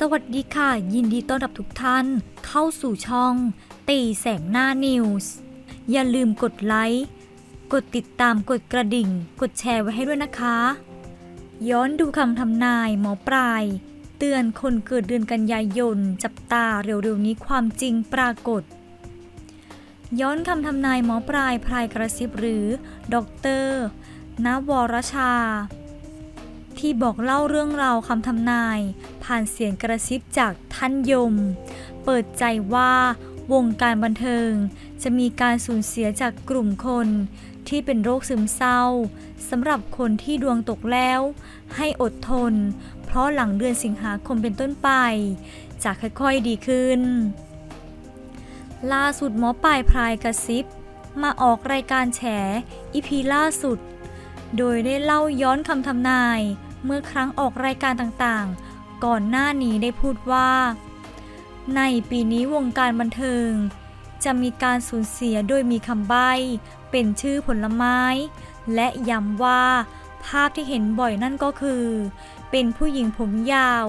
สวัสดีค่ะ ยินดีต้อนรับทุกท่าน เข้าสู่ช่อง ตีแสงหน้านิวส์อย่าลืมกดไลค์ กดติดตามกดกระดิ่ง กดแชร์ไว้ให้ด้วยนะคะ ย้อนดูคำทำนายหมอปลาย เตือนคนเกิดเดือนกันยายน จับตาเร็วๆนี้ความจริงปรากฏ ย้อนคำทำนายหมอปลายพรายกระซิบหรือด็อกเตอร์นวรชา ที่บอกเล่าเรื่องราวคำทำนาย ผ่านเสียงกระซิบจากท่านยม เปิดใจว่าวงการบันเทิง จะมีการสูญเสียจากกลุ่มคน ที่เป็นโรคซึมเศร้าสำหรับคนที่ดวงตกแล้ว ให้อดทน เพราะหลังเดือนสิงหาคมเป็นต้นไป จะค่อยๆดีขึ้น ล่าสุดหมอปลายพรายกระซิบ มาออกรายการแฉอีพีล่าสุด โดยได้เล่าย้อนคำทำนาย เมื่อครั้งออกรายการต่างๆ ก่อนหน้านี้ได้พูดว่า ในปีนี้วงการบันเทิง จะมีการสูญเสียโดยมีคำใบ้เป็นชื่อผลไม้ และย้ำว่า ภาพที่เห็นบ่อยนั่นก็คือ เป็นผู้หญิงผมยาว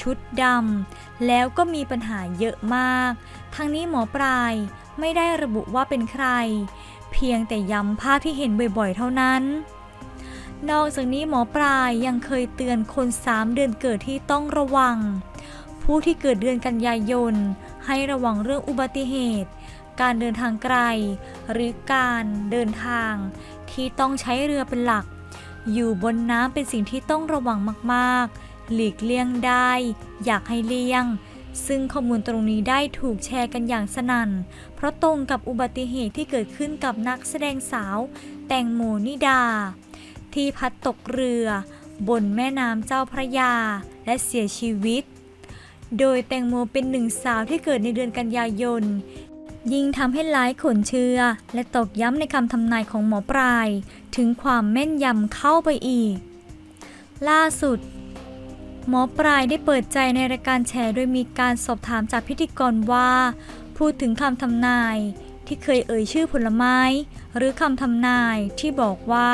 ชุดดำแล้วก็มีปัญหาเยอะมาก ทั้งนี้หมอปลายไม่ได้ระบุว่าเป็นใคร เพียงแต่ย้ำภาพที่เห็นบ่อยๆ เท่านั้น นอกจากนี้หมอปลายยังเคยเตือนคนสามเดือนเกิดที่ต้องระวัง ผู้ที่เกิดเดือนกันยายน ให้ระวังเรื่องอุบัติเหตุ การเดินทางไกล หรือการเดินทาง ที่ต้องใช้เรือเป็นหลัก อยู่บนน้ำเป็นสิ่งที่ต้องระวังมากๆ หลีกเลี่ยงได้ อยากให้เลี่ยง ซึ่งข้อมูลตรงนี้ได้ถูกแชร์กันอย่างสนั่น เพราะตรงกับอุบัติเหตุที่เกิดขึ้นกับนักแสดงสาว แตงโมนิดา ที่พัดตกเรือบนแม่น้ำเจ้าพระยาและเสียชีวิต โดยแตงโมเป็นหนึ่งสาวที่เกิดในเดือนกันยายน ยิ่งทำให้หลายคนเชื่อ และตอกย้ำในคำทำนายของหมอปลาย ถึงความแม่นยำเข้าไปอีก ล่าสุด หมอปลายได้เปิดใจในรายการแชร์โดยมีการสอบถามจากพิธีกรว่า พูดถึงคำทำนายที่เคยเอ่ยชื่อผลไม้ หรือคำทำนายที่บอกว่า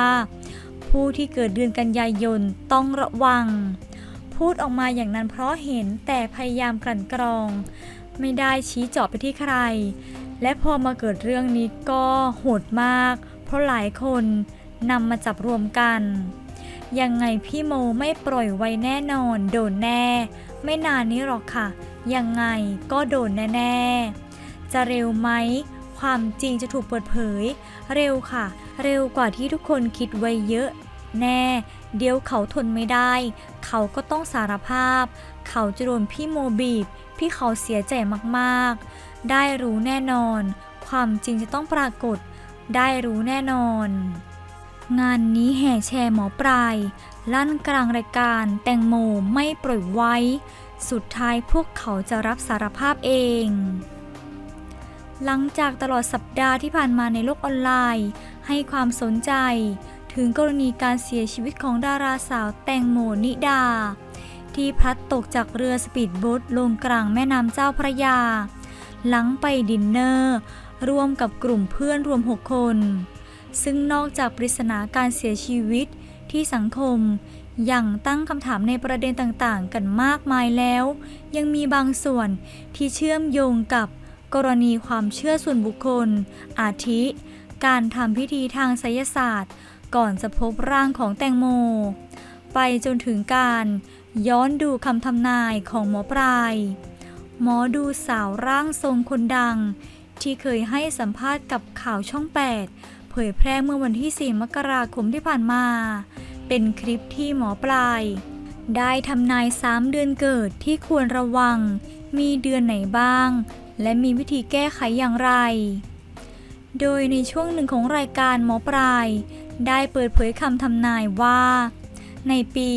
ผู้ที่เกิดเดือนกันยายนต้องระวัง พูดออกมาอย่างนั้นเพราะเห็นแต่พยายามกลั่นกรอง ไม่ได้ชี้เจาะไปที่ใคร และพอมาเกิดเรื่องนี้ก็โหดมาก เพราะหลายคนนำมาจับรวมกัน ยังไงพี่โมไม่ปล่อยไว้แน่นอน โดนแน่ ไม่นานนี้หรอกค่ะ ยังไงก็โดนแน่ ๆ จะเร็วไหมความจริงจะถูกเปิดเผย เร็วค่ะ เร็วกว่าที่ทุกคนคิดไว้เยอะ แน่ เดี๋ยวเขาทนไม่ได้ เขาก็ต้องสารภาพ เขาจะโดนพี่โมบีบ พี่เขาเสียใจมากๆ ได้รู้แน่นอน ความจริงจะต้องปรากฏ ได้รู้แน่นอน งานนี้แห่แชร์หมอปลาย ลั่นกลางรายการแตงโมไม่ปล่อยไว้ สุดท้ายพวกเขาจะรับสารภาพเองหลังจากตลอดสัปดาห์ที่ผ่านมาในโลกออนไลน์ ให้ความสนใจ ถึงกรณีการเสียชีวิตของดาราสาวแตงโมนิดา ที่พลัดตกจากเรือสปีดโบ๊ทลงกลางแม่น้ำเจ้าพระยา หลังไปดินเนอร์ร่วมกับกลุ่มเพื่อนรวม 6 คน ซึ่งนอกจากปริศนาการเสียชีวิตที่สังคมยังตั้งคำถามในประเด็นต่างๆ กันมากมายแล้ว ยังมีบางส่วนที่เชื่อมโยงกับกรณีความเชื่อส่วนบุคคล อาทิ การทำพิธีทางไสยศาสตร์ ก่อนจะพบร่างของแตงโม ไปจนถึงการย้อนดูคำทำนายของหมอปลาย หมอดูสาวร่างทรงคนดัง ที่เคยให้สัมภาษณ์กับข่าวช่อง 8 เผยแพร่เมื่อวันที่ 4 มกราคมที่ผ่านมา เป็นคลิปที่หมอปลาย ได้ทำนาย 3 เดือนเกิดที่ควรระวัง มีเดือนไหนบ้าง และมีวิธีแก้ไขอย่างไร โดยในช่วงหนึ่งของรายการหมอปลาย ได้เปิดเผยคำทำนายว่า ในปี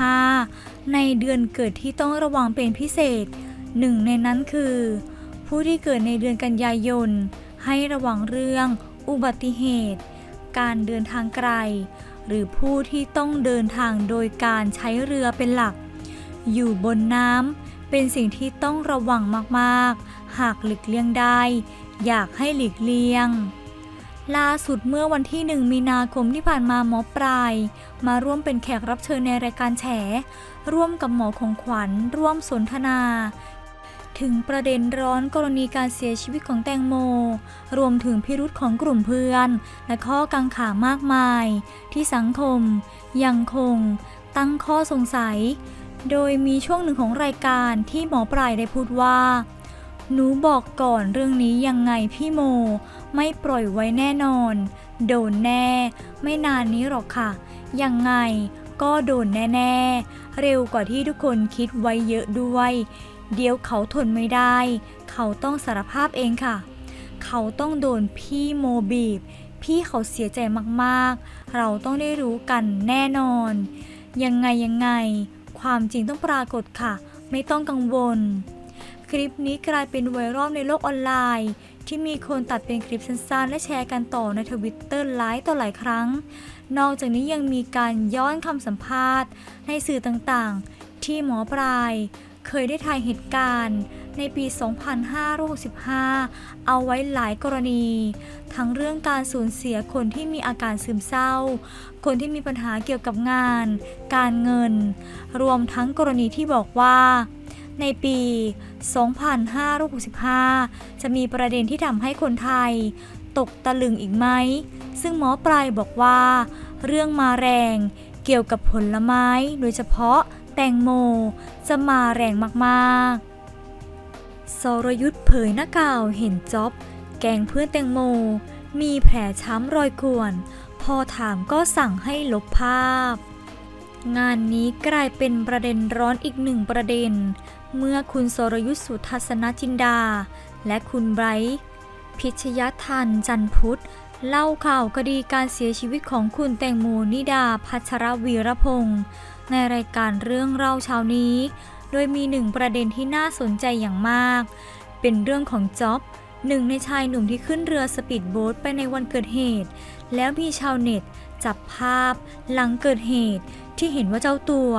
2565 ในเดือนเกิดที่ต้องระวังเป็นพิเศษ หนึ่งในนั้นคือ ผู้ที่เกิดในเดือนกันยายน ให้ระวังเรื่องอุบัติเหตุ การเดินทางไกล หรือผู้ที่ต้องเดินทางโดยการใช้เรือเป็นหลัก อยู่บนน้ำเป็นสิ่งที่ต้องระวังมาก ๆ หากหลีกเลี่ยงได้ อยากให้หลีกเลี่ยง ล่าสุดเมื่อวันที่ 1 มีนาคมที่ผ่านมาหมอปลาย มาร่วมเป็นแขกรับเชิญในรายการแฉ ร่วมกับหมอของขวัญ ร่วมสนทนา ถึงประเด็นร้อนกรณีการเสียชีวิตของแตงโม รวมถึงพิรุธของกลุ่มเพื่อน และข้อกังขามากมาย ที่สังคม ยังคง ตั้งข้อสงสัย โดยมีช่วงหนึ่งของรายการที่หมอปลายได้พูดว่าหนูบอกก่อนเรื่องนี้ยังไงพี่โม ไม่ปล่อยไว้แน่นอน โดนแน่ ไม่นานนี้หรอกค่ะ ยังไงก็โดนแน่ ๆ เร็วกว่าที่ทุกคนคิดไว้เยอะด้วย เดี๋ยวเขาทนไม่ได้ เขาต้องสารภาพเองค่ะ เขาต้องโดนพี่โมบีบ พี่เขาเสียใจมากๆ เราต้องได้รู้กันแน่นอน ยังไงยังไง ความจริงต้องปรากฏค่ะ ไม่ต้องกังวล คลิปนี้กลายเป็นไวรัลในโลกออนไลน์ ที่มีคนตัดเป็นคลิปสั้นๆ และแชร์กันต่อในทวิตเตอร์หลายต่อหลายครั้ง นอกจากนี้ยังมีการย้อนคำสัมภาษณ์ ในสื่อต่างๆ ที่หมอปลาย เคยได้ถ่ายเหตุการณ์ ในปี 2565 เอาไว้หลายกรณี ทั้งเรื่องการสูญเสียคนที่มีอาการซึมเศร้า คนที่มีปัญหาเกี่ยวกับงาน การเงิน รวมทั้งกรณีที่บอกว่า ในปี 2565 จะมีประเด็นที่ทำให้คนไทย ตกตะลึงอีกไหม ซึ่งหมอปลายบอกว่า เรื่องมาแรงเกี่ยวกับผลไม้โดยเฉพาะแตงโมจะมาแรงมากๆ สรยุทธ์เผยหน้าก่าวเห็นจ็อบแกงเพื่อนแตงโม มีแผลช้ำรอยข่วน พอถามก็สั่งให้ลบภาพ งานนี้กลายเป็นประเด็นร้อนอีกหนึ่งประเด็น เมื่อคุณสรยุทธสุทัศนจินดา และคุณไบรท์พิชยทันจันพุทธ เล่าข่าวคดีการเสียชีวิตของคุณแตงโมนิดาพัชรวีรพงศ์ในรายการเรื่องเล่าเช้านี้ โดยมีหนึ่งประเด็นที่น่าสนใจอย่างมาก เป็นเรื่องของจ็อบหนึ่งในชายหนุ่มที่ขึ้นเรือสปีดโบ๊ทไปในวันเกิดเหตุ แล้วมีชาวเน็ต จับภาพหลังเกิดเหตุ ที่เห็นว่าเจ้าตัว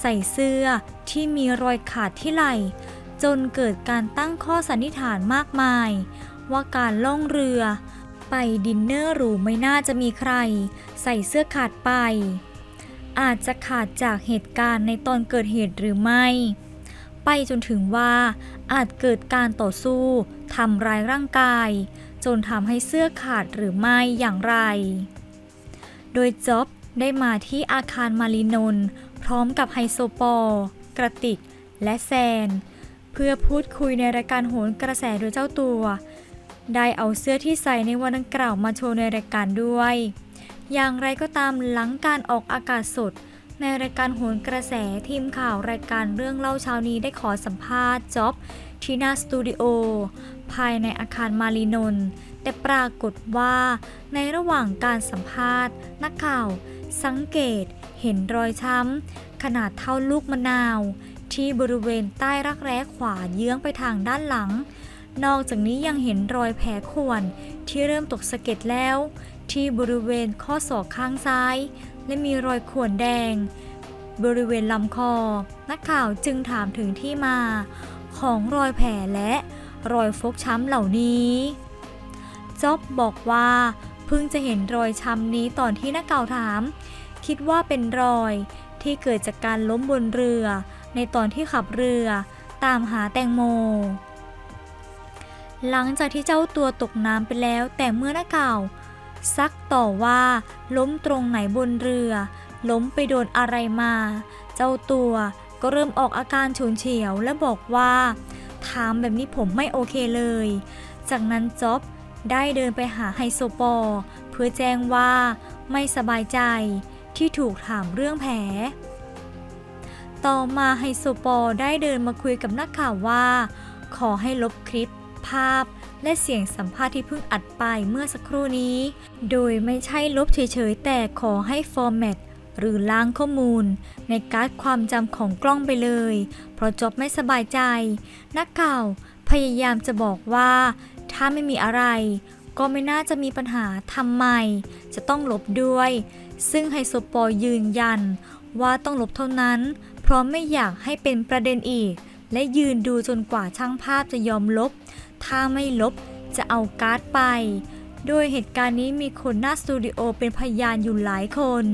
ใส่เสื้อที่มีรอยขาดที่ไหล่จนเกิดการตั้งข้อสันนิษฐานมากมาย ว่าการล่องเรือ ไปดินเนอร์หรูไม่น่าจะมีใคร ใส่เสื้อขาดไป อาจจะขาดจากเหตุการณ์ในตอนเกิดเหตุหรือไม่ ไปจนถึงว่าอาจเกิดการต่อสู้ทำร้ายร่างกาย จนทำให้เสื้อขาดหรือไม่อย่างไร โดยจ็อบ ได้มาที่อาคารมารีนนท์พร้อมกับไฮโซปอลกระติก และแซน เพื่อพูดคุยในรายการโหนกระแสโดยเจ้าตัว ได้เอาเสื้อที่ใส่ในวันดังกล่าวมาโชว์ในรายการด้วย อย่างไรก็ตามหลังการออกอากาศสด ในรายการโหนกระแสทีมข่าวรายการเรื่องเล่าเช้านี้ได้ขอสัมภาษณ์จ็อบที่หน้าสตูดิโอภายในอาคารมารีนนท์แต่ปรากฏว่าในระหว่างการสัมภาษณ์ นักข่าว สังเกตเห็นรอยช้ำ ขนาดเท่าลูกมะนาว ที่บริเวณใต้รักแร้ขวาเยื้องไปทางด้านหลัง นอกจากนี้ยังเห็นรอยแผลข่วน ที่เริ่มตกสะเก็ดแล้ว ที่บริเวณข้อศอกข้างซ้าย และมีรอยข่วนแดง บริเวณลำคอ นักข่าวจึงถามถึงที่มา ของรอยแผลและรอยฟกช้ำเหล่านี้จ๊อบบอกว่า เพิ่งจะเห็นรอยช้ำนี้ตอนที่นักข่าวถาม คิดว่าเป็นรอยที่เกิดจากการล้มบนเรือ ในตอนที่ขับเรือตามหาแตงโม หลังจากที่เจ้าตัวตกน้ำไปแล้ว แต่เมื่อนักข่าวซักต่อว่าล้มตรงไหนบนเรือ ล้มไปโดนอะไรมา เจ้าตัวก็เริ่มออกอาการฉุนเฉียวและบอกว่า ถามแบบนี้ผมไม่โอเคเลย จากนั้นจ็อบ ได้เดินไปหาไฮโซปอเพื่อแจ้งว่าไม่สบายใจที่ถูกถามเรื่องแผล ต่อมาไฮโซปอได้เดินมาคุยกับนักข่าวว่า ขอให้ลบคลิป ภาพ และเสียงสัมภาษณ์ที่เพิ่งอัดไปเมื่อสักครู่นี้ โดยไม่ใช่ลบเฉยๆ แต่ขอให้ฟอร์แมตหรือล้างข้อมูล ในการ์ดความจำของกล้องไปเลย เพราะจบไม่สบายใจ นักข่าวพยายามจะบอกว่า ถ้าไม่มีอะไร ก็ไม่น่าจะมีปัญหาทำไม จะต้องลบด้วย ซึ่งไฮโซปอลยืนยัน ว่าต้องลบเท่านั้น เพราะไม่อยากให้เป็นประเด็นอีก และยืนดูจนกว่าช่างภาพจะยอมลบ ถ้าไม่ลบจะเอาการ์ดไป โดยเหตุการณ์นี้มีคนหน้าสตูดิโอเป็นพยานอยู่หลายคน